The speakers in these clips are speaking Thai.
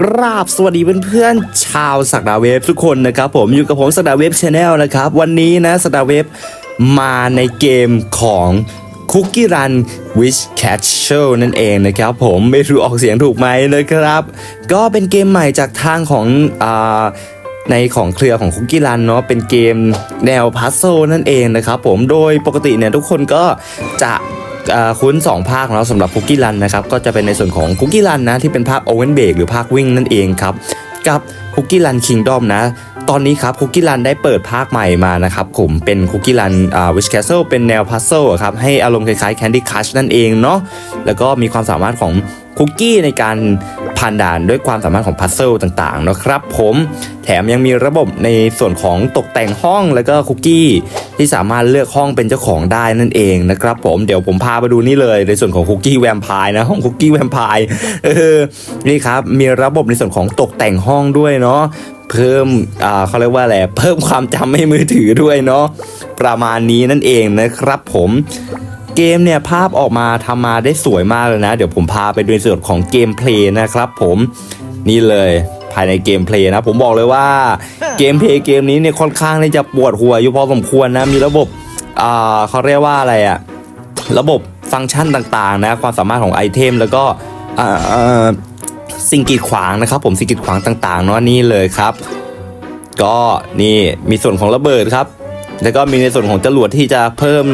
กราบสวัสดีเพื่อนๆชาวสักดาเวฟทุกคนนะครับผมอยู่กับผมสักดาเวฟชาแนลนะครับ วันนี้นะสักดาเวฟมาในเกมของ Cookie Run Wish Catcher นั่นเองนะครับผมไม่รู้ออกเสียงถูกไหมนะครับ ก็เป็นเกมใหม่จากทางของอ่าในของเครือของคุกกี้รันเนาะเป็นเกมแนวพัซโซนั่นเองนะครับผมโดยปกติเนี่ยทุกคนก็จะ คุ้น 2 ภาคเนาะสำหรับคุกกี้รันนะครับก็จะเป็นในส่วนของคุกกี้รันนะที่เป็นภาคโอเวนเบกหรือภาควิ่งนั่นเองครับกับคุกกี้รันคิงดอมนะตอนนี้ครับคุกกี้รันได้เปิดภาคใหม่มานะครับผมเป็นคุกกี้รันอ่าวิชแคสเซิลเป็นแนวพัซเซิลครับให้อารมณ์คล้ายๆแคนดี้คัชนั่นเองเนาะแล้วก็มีความสามารถของ คุกกี้ในการผ่านด่านด้วยความสามารถของพัซเซิลต่างๆนะครับผมแถมยังมีระบบในส่วนของตกแต่งห้องแล้วก็คุกกี้ที่สามารถเลือกห้องเป็นเจ้าของได้นั่นเองนะครับผมเดี๋ยวผมพาไปดูนี่เลยในส่วนของคุกกี้แวมไพร์นะห้องคุกกี้แวมไพร์เออนี่ครับมีระบบในส่วนของตกแต่งห้องด้วยเนาะเพิ่มอ่าเขาเรียกว่าอะไรเพิ่มความจำให้มือถือด้วยเนาะประมาณนี้นั่นเองนะครับผม เกมเนี่ยภาพออกมาทำมาได้สวยมากเลยนะ เดี๋ยวผมพาไปดูในส่วนของเกมเพลย์นะครับผมนี่เลยภายในเกมเพลย์นะผมบอกเลยว่าเกมเพลย์เกมนี้เนี่ยค่อนข้างที่จะปวดหัวอยู่พอสมควรนะมีระบบอ่าเขาเรียกว่าอะไรอะระบบฟังก์ชันต่างๆนะความสามารถของไอเทมแล้วก็อ่าอ่าสิ่งกีดขวางนะครับ ผมสิ่งกีดขวางต่างๆเนาะนี่เลยครับ ก็นี่มีส่วนของระเบิดครับ แล้วก็มีในส่วนของจรวดที่จะเพิ่ม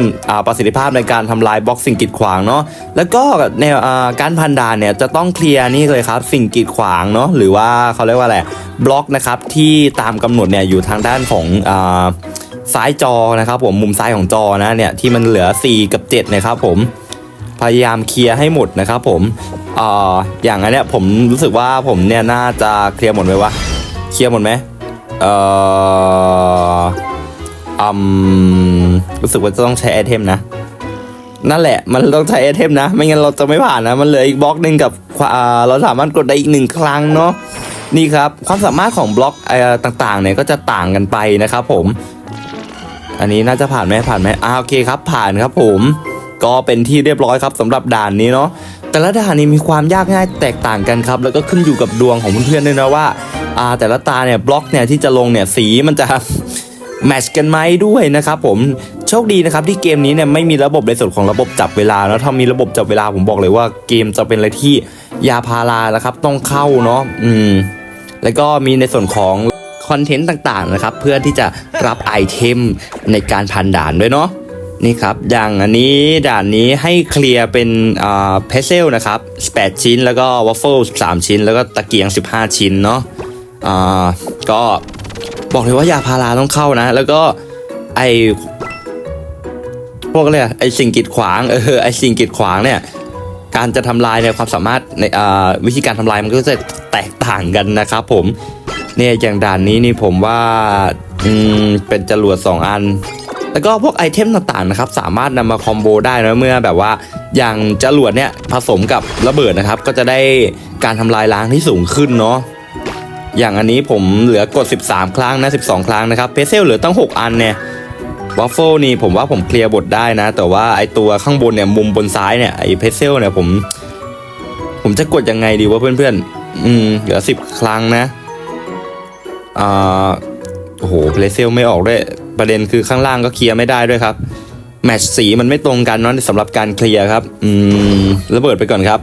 ประสิทธิภาพในการทำลายบล็อกสิ่งกีดขวางเนาะแล้วก็ในการพันดานเนี่ยจะต้องเคลียร์นี่เลยครับ สิ่งกีดขวางเนาะหรือว่าเขาเรียกว่าอะไรบล็อกนะครับที่ตามกำหนดเนี่ยอยู่ทางด้านของอซ้ายจอนะครับผมมุมซ้ายของจอนะเนี่ยที่มันเหลือ 4 กับ7นะครับผมพยายามเคลียร์ให้หมดนะครับผมอออย่างอันเนี้ยผมรู้สึกว่าผมเนี่ยน่าจะเคลียร์หมดไหมวะเคลียร์หมดไหมเอ่อ อืมรู้สึกว่าจะต้องใช้ไอเทมนะ นั่นแหละ มันต้องใช้ไอเทมนะ ไม่งั้นเราจะไม่ผ่านนะ มันเหลืออีกบล็อกหนึ่งกับอ่าเราสามารถกดได้อีกหนึ่งครั้งเนาะนี่ครับความสามารถของบล็อกอต่างๆเนี่ยก็จะต่างกันไปนะครับผม อันนี้น่าจะผ่านไหมผ่านไหมอ่าโอเคครับ ผ่านครับผม ก็เป็นที่เรียบร้อยครับสำหรับด่านนี้เนาะแต่ละด่านนี้มีความยากง่ายแตกต่างกันครับ แล้วก็ขึ้นอยู่กับดวงของเพื่อนๆด้วยนะว่าอ่าแต่ละตาเนี่ยบล็อกเนี่ยที่จะลงเนี่ยสีมันจะ แมชกันไหมด้วยนะครับผมโชคดีนะครับที่เกมนี้เนี่ยไม่มีระบบในส่วนของระบบจับเวลาแล้วถ้ามีระบบจับเวลาผมบอกเลยว่าเกมจะเป็นอะไรที่ยาพารานะครับต้องเข้าเนาะอืมแล้วก็มีในส่วนของคอนเทนต์ต่างๆนะครับเพื่อที่จะรับไอเทมในการผ่านด่านด้วยเนาะนี่ครับอย่างอันนี้ด่านนี้ให้เคลียร์เป็นอ่าเพเซลนะครับ8ชิ้น แล้วก็วัฟเฟิล13 ชิ้น แล้วก็ตะเกียง 15 ชิ้นเนาะอ่าก็ บอกเลยว่ายาพาราต้องเข้านะ แล้วก็ไอพวกอะไรอะไอสิ่งกีดขวางเออไอสิ่งกีดขวางเนี่ย การจะทำลายเนี่ยความสามารถในอ่าวิธีการทำลายมันก็จะแตกต่างกันนะครับ ผมเนี่ยอย่างด่านนี้นี่ผมว่าอืมเป็นจรวด2อัน แล้วก็พวกไอเทมต่างๆนะครับ สามารถนำมาคอมโบได้นะเมื่อแบบว่าอย่างจรวดเนี่ยผสมกับระเบิดนะครับ ก็จะได้การทำลายล้างที่สูงขึ้นเนาะ อย่างอันนี้ผมเหลือกด 13 ครั้งนะ 12 ครั้งนะครับเพเซลเหลือตั้ง 6 อันเนี่ยวัฟเฟิลนี่ผมว่าผมเคลียร์บทได้นะ แต่ว่าไอตัวข้างบนเนี่ยมุมบนซ้ายเนี่ยไอเพเซลเนี่ยผม ผมจะกดยังไงดีวะเพื่อนๆ อืมเหลือสิบครั้งนะอ่าโอ้โหเพเซลไม่ออกด้วยประเด็นคือข้างล่างก็เคลียร์ไม่ได้ด้วยครับแมทช์สีมันไม่ตรงกันเนาะสำหรับการเคลียร์ครับ อืมระเบิดไปก่อนครับ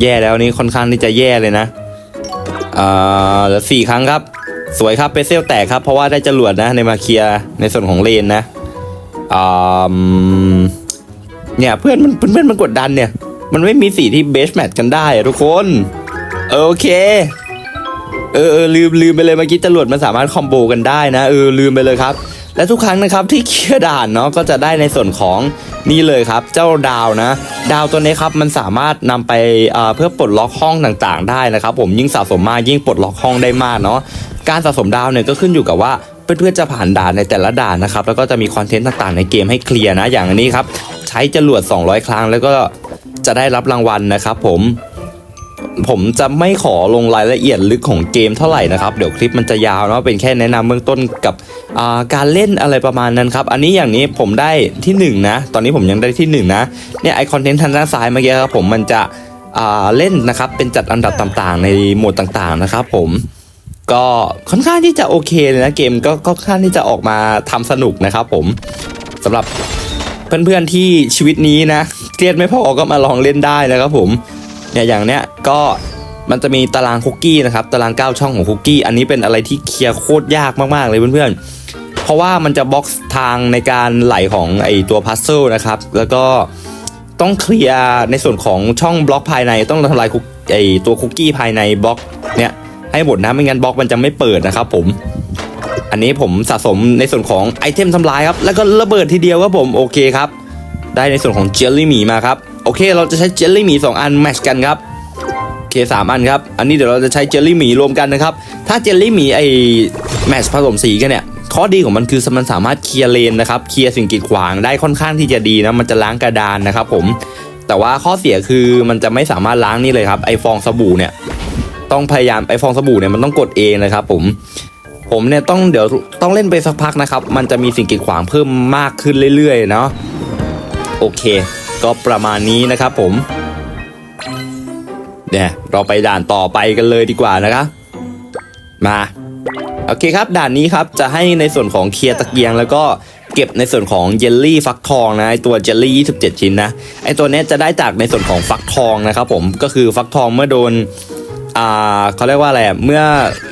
แย่แล้วนี่ค่อนข้างที่จะแย่เลยนะ อ่าเหลือสี่ครั้งครับ สวยครับเปเซลแตกครับ เพราะว่าได้จรวดนะในมาเคียในส่วนของเลนนะอ่าเนี่ยเพื่อนมันเพื่อนมันกดดันเนี่ย มันไม่มีสีที่เบสแมทกันได้ทุกคนโอเคเออเออลืมลืมไปเลยเมื่อกี้จรวดมันสามารถคอมโบกันได้นะเออลืมไปเลยครับ และทุกครั้งนะครับที่เคลียร์ด่านเนาะก็จะได้ในส่วนของนี่เลยครับ เจ้าดาวนะ ดาวตัวนี้ครับมันสามารถนำไปเพื่อปลดล็อกห้องต่างๆ ได้นะครับ ผมยิ่งสะสมมากยิ่งปลดล็อกห้องได้มากเนาะการสะสมดาวเนี่ยก็ขึ้นอยู่กับว่าเพื่อนๆจะผ่านด่านในแต่ละด่านนะครับแล้วก็จะมีคอนเทนต์ต่างๆ ในเกมให้เคลียร์นะอย่างนนี้ครับใช้จรวด 200 ครั้งแล้วก็จะได้รับรางวัลนะครับผม ผมจะไม่ขอลงรายละเอียดลึกของเกมเท่าไหร่นะครับ เดี๋ยวคลิปมันจะยาวเนาะเป็นแค่แนะนำเบื้องต้นกับาการเล่นอะไรประมาณนั้นครับ อันนี้อย่างนี้ผมได้ที่หนึ่งนะ ตอนนี้ผมยังได้ที่หนึ่งนะเนี่ยไอคอนเทนต์ทางด้านซ้ายเมื่อกี้ครับผมมันจะเล่นนะครับเป็นจัดอันดับต่างๆ ในโหมดต่างๆนะครับผมก็ค่อนข้างที่จะโอเคเลยนะเกมก็ก็ค่อนข้างที่จะออกมาทำสนุกนะครับผมสำหรับเพื่อนๆที่ชีวิตนี้นะเครียดไม่พอก็มาลองเล่นได้นะครับผม เนี่ยอย่างเนี้ยก็มันจะมีตารางคุกกี้นะครับตาราง 9 ช่องของคุกกี้อันนี้เป็นอะไรที่เคลียร์โคตรยากมากๆเลยเพื่อนๆ เพราะว่ามันจะบล็อกทางในการไหลของไอตัวพัซเซิลนะครับแล้วก็ต้องเคลียร์ในส่วนของช่องบล็อกภายในต้องทำลายคุไอตัวคุกกี้ภายในบล็อกเนี่ยให้หมดนะไม่งั้นบล็อกมันจะไม่เปิดนะครับผม อันนี้ผมสะสมในส่วนของไอเทมทำลายครับแล้วก็ระเบิดทีเดียวครับผมโอเคครับได้ในส่วนของเจลลี่หมีมาครับ โอเค เราจะใช้เจลลี่หมีสองอันแมชกันครับโอเคสามอันครับ อันนี้เดี๋ยวเราจะใช้เจลลี่หมีรวมกันนะครับ ถ้าเจลลี่หมีไอแมชผสมสีกันเนี่ยข้อดีของมันคือมันสามารถเคลียร์เลนนะครับเคลียร์สิ่งกีดขวางได้ค่อนข้างที่จะดีนะมันจะล้างกระดานนะครับผมแต่ว่าข้อเสียคือมันจะไม่สามารถล้างนี่เลยครับไอฟองสบู่เนี่ยต้องพยายามไอฟองสบู่เนี่ยมันต้องกดเองนะครับผมผมเนี่ยต้องเดี๋ยวต้องเล่นไปสักพักนะครับ มันจะมีสิ่งกีดขวางเพิ่มมากขึ้นเรื่อยๆเนาะโอเค ก็ประมาณนี้นะครับผมเนี่ยเราไปด่านต่อไปกันเลยดีกว่านะครับมาโอเคครับด่านนี้ครับจะให้ในส่วนของเคลียร์ตะเกียง แล้วก็เก็บในส่วนของเยลลี่ฟักทองนะไอตัวเจลลี่27 ชิ้นนะไอตัวเนี้ยจะได้จากในส่วนของฟักทองนะครับผมก็คือฟักทองเมื่อโดนอ่าเขาเรียกว่าอะไรเมื่อ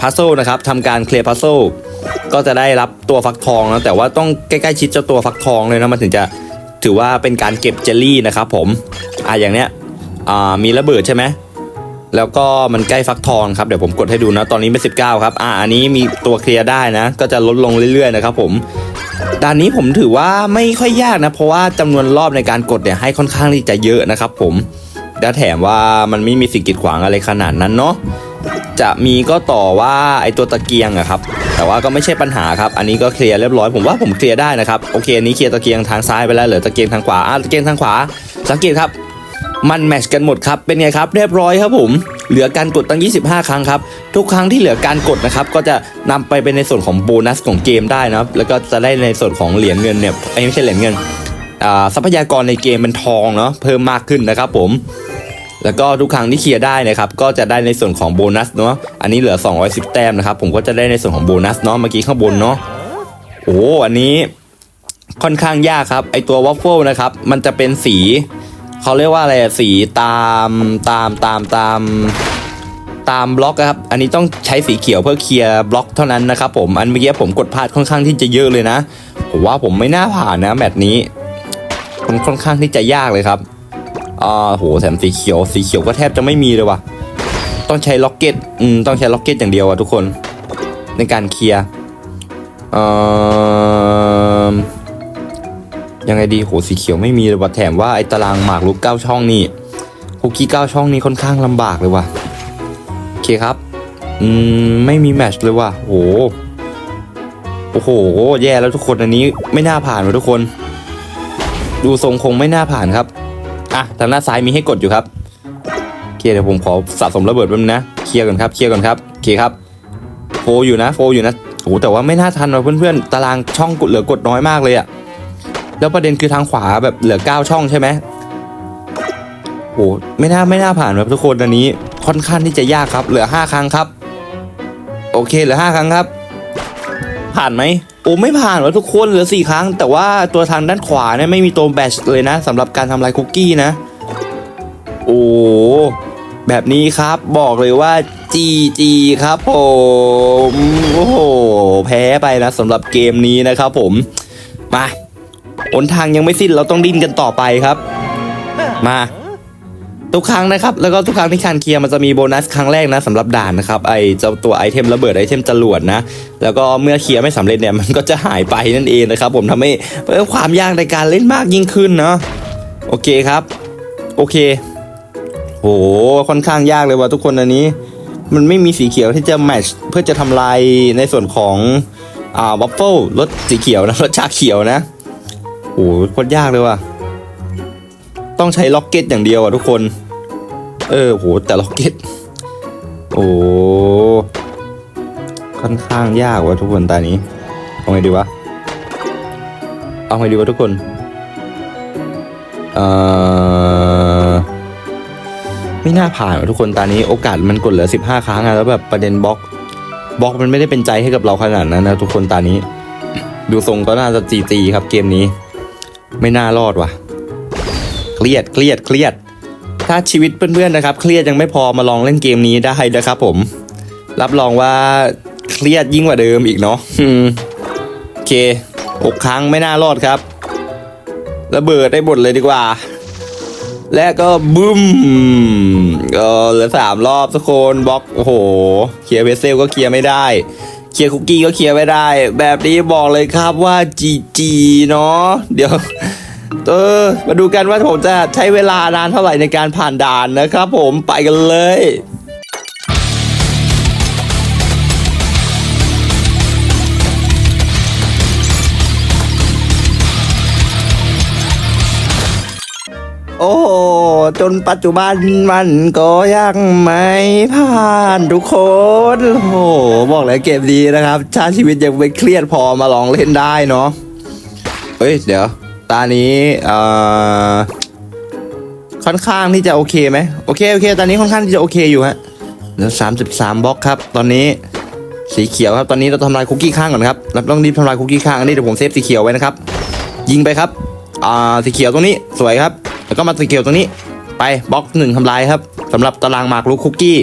พัซโซนะครับทำการเคลียร์พัซโซก็จะได้รับตัวฟักทองนะแต่ว่าต้องใกล้ๆชิดเจ้าตัวฟักทองเลยนะมันถึงจะ ถือว่าเป็นการเก็บเจลลี่นะครับผมอ่าอย่างเนี้ยอ่ามีระเบิดใช่ไหมแล้วก็มันใกล้ฟักทองครับเดี๋ยวผมกดให้ดูนะตอนนี้เป็น19ครับอ่าอันนี้มีตัวเคลียร์ได้นะ ก็จะลดลงเรื่อยๆนะครับผมด่านนี้ผมถือว่าไม่ค่อยยากนะ เพราะว่าจำนวนรอบในการกดเนี่ยให้ค่อนข้างที่จะเยอะนะครับผมและแถมว่ามันไม่มีสิ่งกีดขวางอะไรขนาดนั้นเนาะ จะมีก็ต่อว่าไอตัวตะเกียงอะครับแต่ว่าก็ไม่ใช่ปัญหาครับอันนี้ก็เคลียร์เรียบร้อยผมว่าผมเคลียร์ได้นะครับโอเคอันนี้เคลียร์ตะเกียงทางซ้ายไปแล้วเหลือตะเกียงทางขวาอะตะเกียงทางขวา สังเกตครับมันแมชกันหมดครับเป็นไงครับเรียบร้อยครับผมเหลือการกดตั้ง 25 ครั้งครับ ทุกครั้งที่เหลือการกดนะครับ ก็จะนำไปเป็นในส่วนของโบนัสของเกมได้นะครับ แล้วก็จะได้ในส่วนของเหรียญเงินเนี่ยเอ้ไม่ใช่เหรียญเงินอ่าทรัพยากรในเกมเป็นทองเนาะเพิ่มมากขึ้นนะครับผม แล้วก็ทุกครั้งที่เคลียร์ได้นะครับก็จะได้ในส่วนของโบนัสเนาะอันนี้เหลือ 210 แต้มนะครับผมก็จะได้ในส่วนของโบนัสเนาะเมื่อกี้ข้างบนเนาะโอ้อันนี้ค่อนข้างยากครับ ไอตัววัฟเฟิลนะครับ มันจะเป็นสี เขาเรียกว่าอะไรสีตามตามตามตามตามบล็อกครับ อันนี้ต้องใช้สีเขียวเพื่อเคลียร์บล็อกเท่านั้นนะครับผม อันเมื่อกี้ผมกดพลาดค่อนข้างที่จะเยอะเลยนะ ผมว่าผมไม่น่าผ่านนะแมตช์นี้ มันค่อนข้างที่จะยากเลยครับ อ่าโหแถมสีเขียว สีเขียวก็แทบจะไม่มีเลยว่ะ ต้องใช้ล็อกเก็ต อืม ต้องใช้ล็อกเก็ตอย่างเดียวอะทุกคน ในการเคลียร์ยังไงดีโหสีเขียวไม่มีเลยว่ะแถมว่าไอ้ตารางหมากรุกเก้าช่องนี่คุกกี้เก้าช่องนี่ค่อนข้างลำบากเลยว่ะ โอเคครับ อืม ไม่มีแมชเลยว่ะโหโอ้โห แย่แล้วทุกคนอันนี้ไม่น่าผ่านว่ะทุกคน ดูทรงคงไม่น่าผ่านครับ อะทางหน้าซ้ายมีให้กดอยู่ครับโอเคเดี๋ยวผมขอสะสมระเบิดแป๊บนึงนะเคลียร์ก่อนครับเคลียร์ก่อนครับโอเคครับโฟอยู่นะโฟอยู่นะโอ้แต่ว่าไม่น่าทันว่ะเพื่อนๆตารางช่องกดเหลือกดน้อยมากเลยอะแล้วประเด็นคือทางขวาแบบเหลือ 9 ช่องใช่ไหมโอ้ไม่น่าไม่น่าผ่านแบบทุกคนอันนี้ค่อนข้างที่จะยากครับ เหลือ 5 ครั้งครับ โอเคเหลือ 5 ครั้งครับ ผ่านไหม โอ้ไม่ผ่านวะทุกคนเหลือ4ครั้ง แต่ว่าตัวทางด้านขวาเนี่ยไม่มีตัวแบชเลยนะสำหรับการทำลายคุกกี้นะ โอ้แบบนี้ครับบอกเลยว่า GG ครับผมโอ้โหแพ้ไปนะสำหรับเกมนี้นะครับผม มาหนทางยังไม่สิ้นเราต้องดิ้นกันต่อไปครับ มา ทุกครั้งนะครับ แล้วก็ทุกครั้งที่การเคลียร์มันจะมีโบนัสครั้งแรกนะสำหรับด่านนะครับไอเจ้าตัวไอเทมระเบิดไอเทมจรวดนะ แล้วก็เมื่อเคลียร์ไม่สำเร็จเนี่ยมันก็จะหายไปนั่นเองนะครับ ผมทำให้เพิ่มความยากในการเล่นมากยิ่งขึ้นเนาะโอเคครับ โอเคโหค่อนข้างยากเลยว่ะทุกคนอันนี้ มันไม่มีสีเขียวที่จะแมทช์เพื่อจะทำลายในส่วนของอ่าวัฟเฟิลรสสีเขียวนะรสชาเขียวนะโอ้โหโคตรยากเลยว่ะต้องใช้ล็อกเก็ตอย่างเดียวอะทุกคน เออโหแต่ล็อกเก็ตโอ้ค่อนข้างยากว่ะทุกคนตานี้เอาไงดีวะเอาไงดีวะทุกคนเอ่อไม่น่าผ่านว่ะทุกคนตอนนี้โอกาสมันกดเหลือ 15 ครั้งอะแล้วแบบประเด็นบล็อกบล็อกมันไม่ได้เป็นใจให้กับเราขนาดนั้นนะทุกคนตอนนี้ ดูทรงก็น่าจะจีจีครับเกมนี้ ไม่น่ารอดว่ะเครียดเครียดเครียด ถ้าชีวิตเพื่อนๆนะครับ เครียดยังไม่พอมาลองเล่นเกมนี้ได้นะครับผม รับรองว่าเครียดยิ่งกว่าเดิมอีกเนาะโอเคอกครั้งไม่น่ารอดครับ ระเบิดได้หมดเลยดีกว่า และก็บึ้มก็เหลือสามรอบทุกคนบล็อกโอ้โหเคลียร์เวสเซลก็เคลียร์ไม่ได้เคลียร์คุกกี้ก็เคลียร์ไม่ได้ แบบนี้บอกเลยครับว่าจีจีเนาะเดี๋ยว เออ มาดูกันว่าผมจะใช้เวลานานเท่าไหร่ในการผ่านด่านนะครับผมไปกันเลยโอ้โหจนปัจจุบันมันก็ยังไม่ผ่านทุกคนโอ้โหบอกเลยเกมดีนะครับชาชีวิตยังไม่เครียดพอมาลองเล่นได้เนาะเฮ้ย เดี๋ยว ตานี้เอ่อค่อนข้างที่จะโอเคไหมโอเคโอเค ตอนนี้ค่อนข้างที่จะโอเคอยู่ฮะเหลือสามสิบสามบล็อกครับ ตอนนี้สีเขียวครับ ตอนนี้เราทำลายคุกกี้ข้างก่อนครับเราต้องรีบทำลายคุกกี้ข้างอันนี้เดี๋ยวผมเซฟสีเขียวไว้นะครับ ยิงไปครับอ่าสีเขียวตรงนี้สวยครับ แล้วก็มาสีเขียวตรงนี้ไปบล็อกหนึ่งทำลายครับสำหรับตารางหมากรุกคุกกี้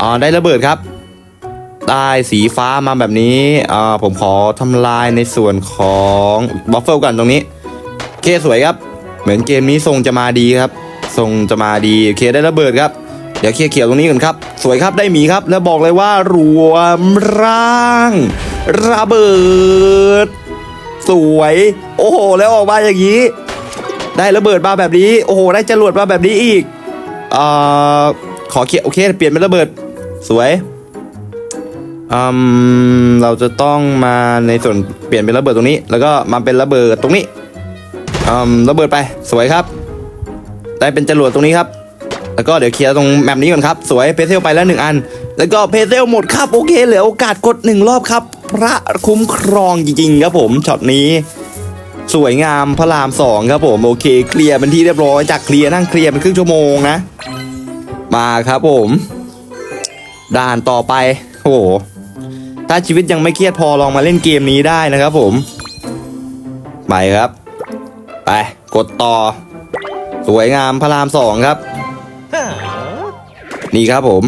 อ่าได้ระเบิดครับ ได้สีฟ้ามาแบบนี้อ่าผมขอทำลายในส่วนของบัฟเฟิลกันตรงนี้ เคสวยครับ เหมือนเกมนี้ทรงจะมาดีครับทรงจะมาดีเคได้ระเบิดครับ เดี๋ยวเคียเขียวตรงนี้ก่อนครับ สวยครับได้หมีครับ แล้วบอกเลยว่ารวมร่างระเบิด สวย โอ้โห แล้วออกมาอย่างนี้ ได้ระเบิดมาแบบนี้ โอ้โห ได้จรวดมาแบบนี้อีกเอ่อขอเคียโอเคเปลี่ยนเป็นระเบิด สวยอืมเราจะต้องมาในส่วนเปลี่ยนเป็นระเบิดตรงนี้ แล้วก็มาเป็นระเบิดตรงนี้ อืมระเบิดไปสวยครับ ได้เป็นจรวดตรงนี้ครับ แล้วก็เดี๋ยวเคลียร์ตรงแมปนี้ก่อนครับ สวยเพเซลไปแล้วหนึ่งอัน แล้วก็เพเซลหมดครับโอเคเหลือโอกาสกดหนึ่งรอบครับ พระคุ้มครองจริงๆครับผมช็อตนี้สวยงามพระรามสองครับผมโอเค เคลียร์เป็นที่เรียบร้อยจากเคลียร์นั่งเคลียร์เป็นครึ่งชั่วโมงนะ มาครับผม ด่านต่อไปโอ้โหถ้าชีวิตยังไม่เครียดพอลองมาเล่นเกมนี้ได้นะครับผม ไปครับ ไป กดต่อ สวยงามพระรามสองครับ นี่ครับผม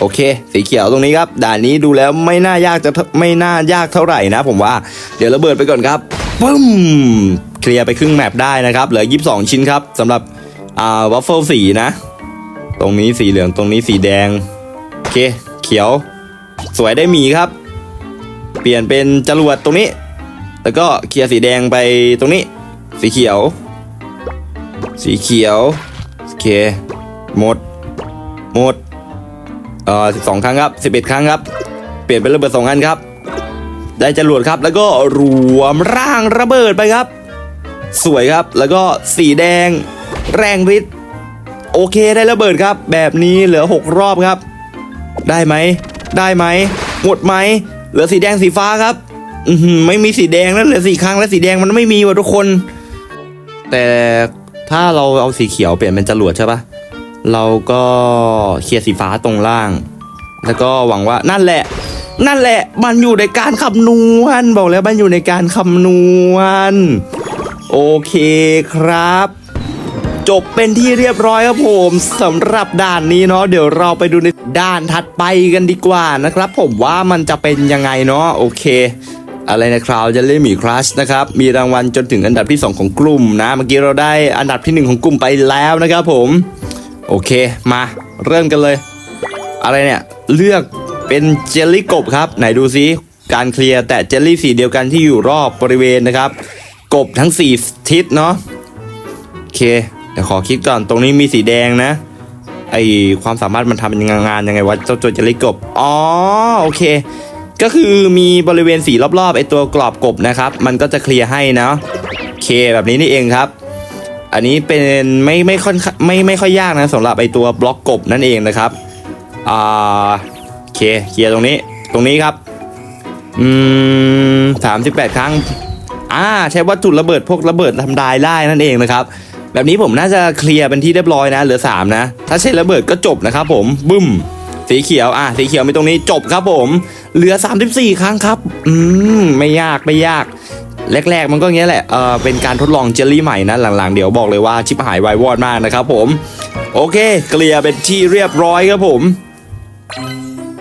โอเค สีเขียวตรงนี้ครับ ด่านนี้ดูแล้วไม่น่ายากจะไม่น่ายากเท่าไหร่นะ ผมว่า เดี๋ยวระเบิดไปก่อนครับปึ้มเคลียร์ไปครึ่งแมปได้นะครับ เหลือ 22 ชิ้นครับสำหรับอ่าวัฟเฟิลสีนะ ตรงนี้สีเหลืองตรงนี้สีแดง โอเค เขียว สวยได้หมีครับ เปลี่ยนเป็นจรวดตรงนี้ แล้วก็เคลียร์สีแดงไปตรงนี้ สีเขียว สีเขียว โอเค หมด หมด เอ่อสิบสองครั้งครับสิบเอ็ดครั้งครับ เปลี่ยนเป็นระเบิดสองอันครับ ได้จรวดครับ แล้วก็รวมร่างระเบิดไปครับ สวยครับ แล้วก็สีแดง แรงฤทธิ์ โอเคได้ระเบิดครับ แบบนี้เหลือหกรอบครับ ได้ไหม ได้ไหม หมดไหม เหลือสีแดงสีฟ้าครับ อืไม่มีสีแดงแล้วเหลือสีครั้งแล้วสีแดงมันไม่มีว่ะทุกคน แต่ถ้าเราเอาสีเขียวเปลี่ยนเป็นจรวดใช่ปะเราก็เคลียร์สีฟ้าตรงล่าง แล้วก็หวังว่านั่นแหละ นั่นแหละ มันอยู่ในการคำนวณ บอกแล้วมันอยู่ในการคำนวณ โอเคครับ จบเป็นที่เรียบร้อยครับผมสำหรับด่านนี้เนาะเดี๋ยวเราไปดูในด่านถัดไปกันดีกว่านะครับ ผมว่ามันจะเป็นยังไงเนาะโอเค อะไรนะคราวจะเล่นหมีครัชนะครับมีรางวัลจนถึงอันดับที่ 2 ของกลุ่มนะ เมื่อกี้เราได้อันดับทีหนึ่1 ของกลุ่มไปแล้วนะครับผม โอเคมาเริ่มกันเลย อะไรเนี่ยเลือกเป็นเจลลี่กบครับ ไหนดูซิการเคลียร์แต่เจลลี่สีเดียวกันที่อยู่รอบบริเวณนะครับ กบทั้ง 4 ทิศเนาะโอเคเดี๋ยวขอคิดก่อนตรงนี้มีสีแดงนะไอความสามารถมันทำเป็นงไงงานยังไงวะเจ้าตัวเจลลี่กบอ๋อโอเค ก็คือมีบริเวณสีรอบๆไอตัวกรอบกบนะครับ มันก็จะเคลียร์ให้นะโอเคแบบนี้นี่เองครับ อันนี้เป็นไม่ไม่ค่อนไม่ไม่ค่อยยากนะสำหรับไอตัวบล็อกกบนั่นเองนะครับอ่าโอเคเคลียร์ตรงนี้ตรงนี้ครับอืมสามสิบแปดครั้งอ่าใช้วัตถุระเบิดพวกระเบิดทำลายได้นั่นเองนะครับแบบนี้ผมน่าจะเคลียร์เป็นที่เรียบร้อยนะ เหลือ 3 นะ ถ้าใช้ระเบิดก็จบนะครับผมบึ้ม สีเขียวอะสีเขียวมีตรงนี้จบครับผม เหลือ 34 ครั้งครับ อืมไม่ยากไม่ยากแรกๆ มันก็งเงี้ยแหละเออเป็นการทดลองเจลลี่ใหม่นะหลังๆ เดี๋ยวบอกเลยว่าชิบหายวายวอดมากนะครับผม โอเคเคลียร์เป็นที่เรียบร้อยครับผม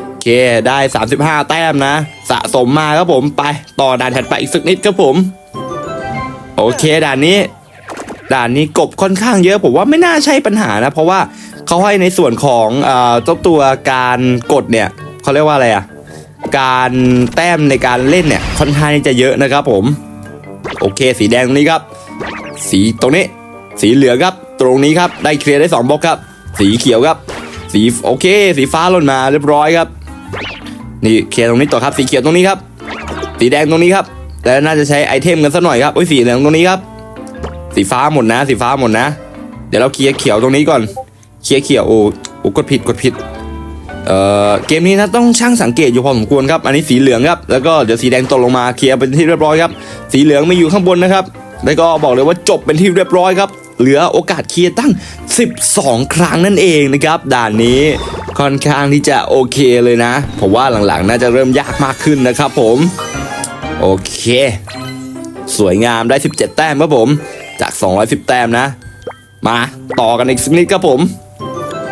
โอเคได้ 35 แต้มนะ สะสมมาครับผมไปต่อด่านถัดไปอีกสักนิดครับผม โอเคด่านนี้ ด่านนี้กบค่อนข้างเยอะผมว่าไม่น่าใช่ปัญหานะ เพราะว่าเขาให้ในส่วนของเอ่อเจ้าตัวการกดเนี่ยเขาเรียกว่าอะไรอะการแต้มในการเล่นเนี่ยค่อนข้างจะเยอะนะครับผม โอเค สีแดงตรงนี้ครับ สีตรงนี้ สีเหลืองครับ ตรงนี้ครับได้เคลียร์ได้สองบล็อกครับ สีเขียวครับ สีโอเค สีฟ้าหล่นมาเรียบร้อยครับนี่เคลียร์ตรงนี้ต่อครับ สีเขียวตรงนี้ครับ สีแดงตรงนี้ครับแล้วน่าจะใช้ไอเทมกันสักหน่อยครับโอ้ยสีเหลืองตรงนี้ครับ สีฟ้าหมดนะ สีฟ้าหมดนะ เดี๋ยวเราเคลียร์เขียวตรงนี้ก่อน เคลียร์เขียวโอ้โอ้กดผิดกดผิด เอ่อเกมนี้นะต้องช่างสังเกตอยู่พอสมควรครับ อันนี้สีเหลืองครับ แล้วก็เดี๋ยวสีแดงตกลงมาเคลียร์เป็นที่เรียบร้อยครับ สีเหลืองไม่อยู่ข้างบนนะครับ แล้วก็บอกเลยว่าจบเป็นที่เรียบร้อยครับ เหลือโอกาสเคลียร์ตั้ง 12 ครั้งนั่นเองนะครับ ด่านนี้ค่อนข้างที่จะโอเคเลยนะ ผมว่าหลังๆ น่าจะเริ่มยากมากขึ้นนะครับผม โอเค สวยงามได้ 17 แต้มครับผม จาก 210 แต้มนะ มาต่อกันอีกสักนิดครับผม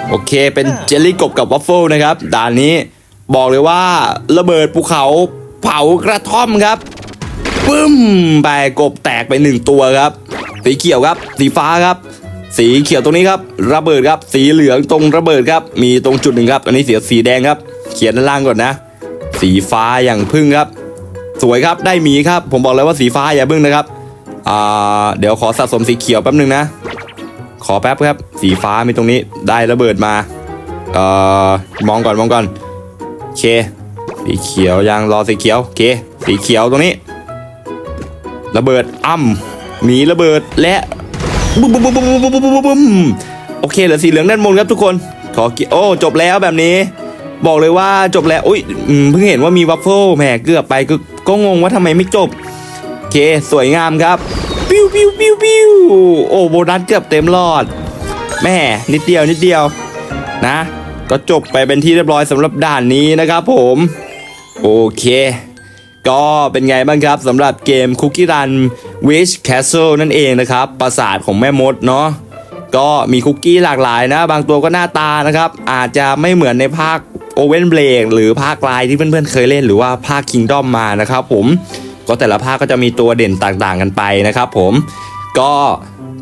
โอเคเป็นเจลลี่กบกับวัฟเฟิลนะครับด่านนี้บอกเลยว่าระเบิดภูเขาเผากระท่อมครับปึ้มไปกบแตกไปหนึ่งตัวครับ สีเขียวครับ สีฟ้าครับ สีเขียวตรงนี้ครับ ระเบิดครับ สีเหลืองตรงระเบิดครับ มีตรงจุดหนึ่งครับ อันนี้สีสีแดงครับ เขียนด้านล่างก่อนนะ สีฟ้าอย่างพึ่งครับ สวยครับได้หมีครับ ผมบอกเลยว่าสีฟ้าอย่าพึ่งนะครับ เดี๋ยวขอสะสมสีเขียวแป๊บนึงนะ ขอแป๊บครับ สีฟ้ามีตรงนี้ได้ระเบิดมาเอ่อมองก่อนมองก่อนโอเค สีเขียวยังรอสีเขียวโอเค สีเขียวตรงนี้ ระเบิดอ้ำมีระเบิดและบุ้มบุ้มบุ้มบุ้มบุ้มบุ้มบุ้มโอเคเหลือสีเหลืองด้านบนครับทุกคนขอโอ้จบแล้วแบบนี้ บอกเลยว่าจบแล้วอุ้ยเพิ่งเห็นว่ามีวัฟเฟิลแหมเกือบไปก็งงว่าทำไมไม่จบ เค สวยงามครับ ปิ้วปิ้วปิ้วปิ้วโอ้โบนัสเกือบเต็มหลอด แม่นิดเดียวนิดเดียว นะ ก็จบไปเป็นที่เรียบร้อยสำหรับด่านนี้นะครับผม โอเค ก็เป็นไงบ้างครับสำหรับเกม Cookie Run Wish Castle นั่นเองนะครับ ปราสาทของแม่มดเนาะก็มีคุกกี้หลากหลายนะ บางตัวก็หน้าตานะครับ อาจจะไม่เหมือนในภาค o v e n b l a d e หรือภาคลายที่เพื่อนๆเคยเล่นหรือว่าภาค Kingdom มานะครับผม ก็แต่ละภาคก็จะมีตัวเด่นต่างๆกันไปนะครับผมก็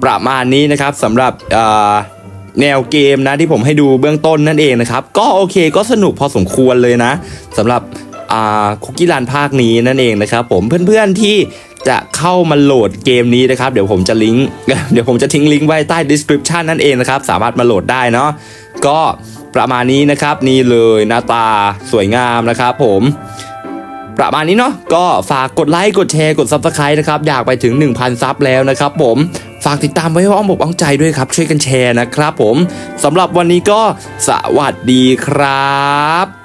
ประมาณนี้นะครับสำหรับแนวเกมนะที่ผมให้ดูเบื้องต้นนั่นเองนะครับ ก็โอเคก็สนุกพอสมควรเลยนะสำหรับคุกกี้รันภาคนี้นั่นเองนะครับ ผมเพื่อนๆที่จะเข้ามาโหลดเกมนี้นะครับ เดี๋ยวผมจะลิงก์เดี๋ยวผมจะทิ้งลิงก์ไว้ใต้ description นั่นเองนะครับ สามารถมาโหลดได้เนาะก็ประมาณนี้นะครับนี่เลยหน้าตาสวยงามนะครับ ผม ประมาณนี้เนาะก็ฝากกดไลค์กดแชร์กด Subscribe นะครับอยากไปถึง 1,000 ซับแล้วนะครับผมฝากติดตามไว้ให้อ้อมอกอ้อมใจด้วยครับ ช่วยกันแชร์นะครับผมสำหรับวันนี้ก็สวัสดีครับ